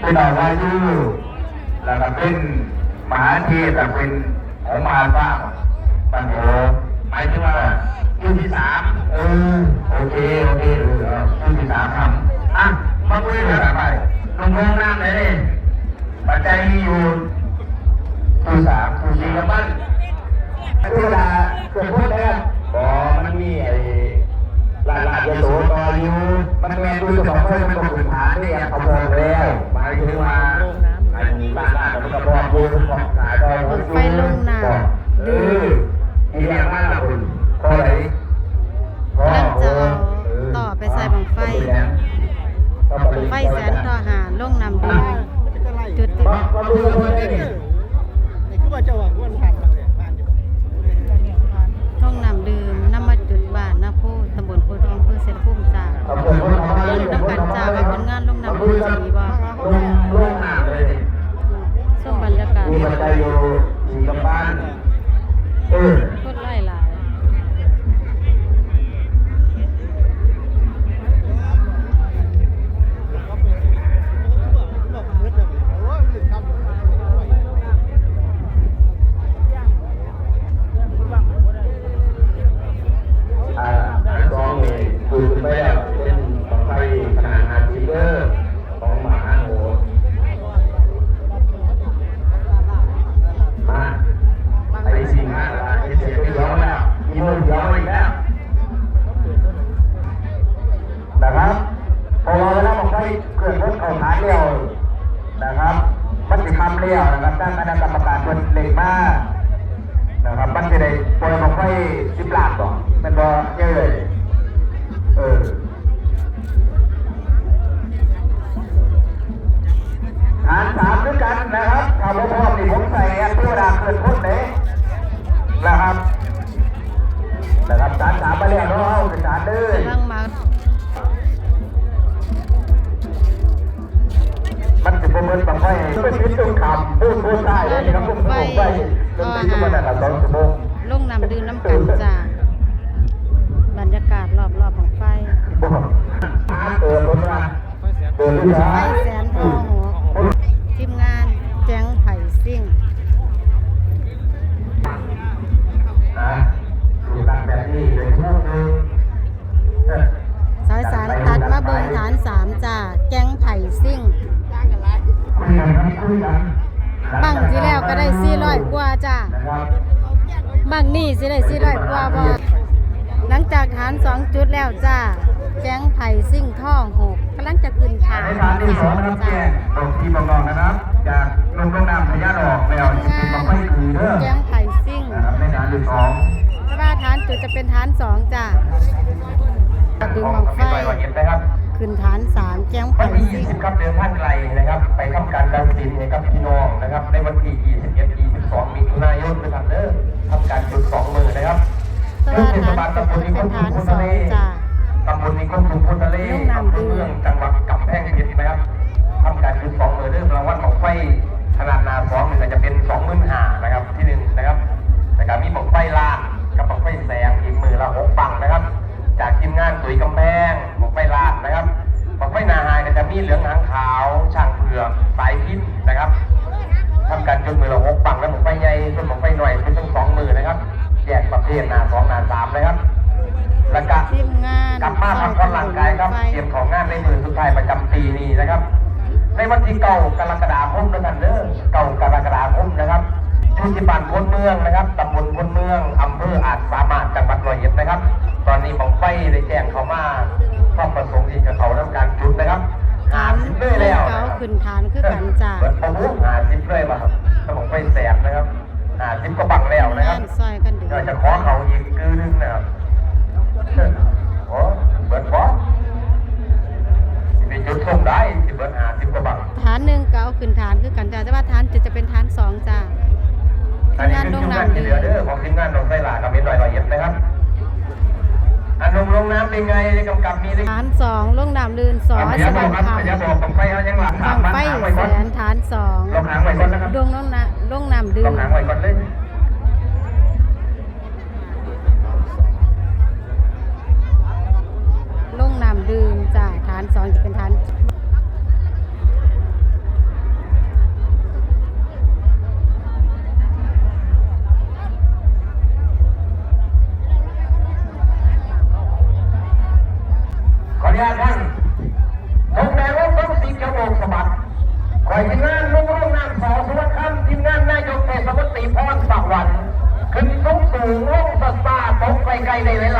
เป็นดอกวายุแล้วก็เป็นมหาเทพแต่เป็นของมหาฟ้าปันโถหมายถึงว่ารุ่นที่สามเออโอเคโอเคเออรุ่นที่สามทำอะมาคุยกันไปลงโรงน้ำเลยนี่ปัจจัยมีอยู่รุ่นสามรุ่นสี่กับบ้านเวลาเกิดพูดแล้วอ๋อมันมีไอ้หลานหลานจะโตต่ออยู่มันแมนดูจะบอกว่ามันก็พื้นฐานนี่เขาบอกแล้วหมาย ถึงว่าอันนี้บ้านหลานมันก็บอกดูบอกขายก็รถไฟลงน้ำเอ เวลาบังไฟเกิดรถเอาฐาเลี้ยวนะครับมันจะทำเลี้ยวนะครับตั้งคณะกรรมการคนเล็กมากนะครับมันจะได้ปล่อยของไฟสิบหล้านบ่มันบอเยอะเลยเออ ตรงพูดพูดได้เลยครับไปจนถึงวันนั้นสองชั่วโมงลงน้ำดื่มน้ำกันจ้าบรรยากาศรอบๆของไฟเอกเปิดรถมาเปิดที่ไฟร้า ที่แล้วก็ได้400กว่าจ้านะครับบังนี่สิได้400กว่าบ่หลังจากฐานสองจุดแล้วจ้าแจ้งไผ่ซิ่งท่องหกกำลังจะขึ้นฐานในฐานที่สองนะครับแจ้งตรงที่บางกองนะครับ จากลงลงน้ำพยาดอกแล้วจะเป็นบางไฟคือเด้อแจ้งไผ่ซิ่งนะครับในฐานที่สองแต่ว่าฐานจุดจะเป็นฐานสองจ้าดึงบังไฟ ร้อยเอ็ดนะครับขึ้นฐานสามแจ้งวัไผ่นที่ซิ่ง20 ครับเดินท่านไกลนะครับ ไปทำการดังสินให้กับพี่น้องนะครับ ในวันที่ 21 22มิถุนายนนะครับเด้อทำการจุดสองมือนะครับแต่ว่าฐานจุดจะเป็นฐานสองจ้าตำบลนิคมชุมพลทะเล ลุ่มน้ ทหนาสองหนาสามนะครับแล้วก็ทีมงานกลับมาพักผ่อนร่างกายครับไฟเตรียมของงานในมือสุดท้ายประจำปีนี้นะครับ ในวันที่เก้ากรกฎาคมนะท่านเด้อเก้ากรกฎาคมนะครับชุติบันพ้นเมืองนะครับตำบลพ้นเมืองอำเภออาจสามารถจังหวัดร้อยเอ็ดนะครับ ตอนนี้บังไฟได้แจ้งเขามาความประสงค์ที่จะเขาทำการจุดนะครับหาฐานสิบเลยแล้วเก่านะครับขึ้นฐานคือกันจ้าเปิดโอ้โหหาสิบเลยป่ะครับสมองไฟแสบนะครับ หาสิบก็บังแล้วนะครับงานซอยกันดีเดี๋ยวจะขอเขาอีกคือนึงนะครับโอ้เบิดบอสมีจุดส่งได้สิเบิดหาสิบกว่าบังฐานหนึ่งเก่าขึ้นฐานคือกันจ้าแต่ว่าฐานจุดจะเป็นฐานสองจ้าอันนี้เป็นทีมงานที่เหลือเด้อของทีมงานลงไส้หลากับเม็ดลอยลอยเอ็ดนะครับอันลงลงน้ำเป็นไงในกำกับมีได้ฐานสองลงน้ำลื่นสอพสยาบวอรกรครับค์คพยาบอกของไฟเขายังหลักำสาบัมงบ้านไฟหางไว้แสก่อนนฐานสองลงหางไว้ก่อนนะครับ ดวงน้ำนะลงน้ จะเป็นฐานขออนุญาตท่านลงแรงลงต้องตีกระโบกสะบัดขอทีมงานลุงร่องนาำสอสุวรรณคทีมงานนายกเทศมนตรีพรสักวันขึ้นสูงสูงลงสัตตาตกไปไกลในเวลา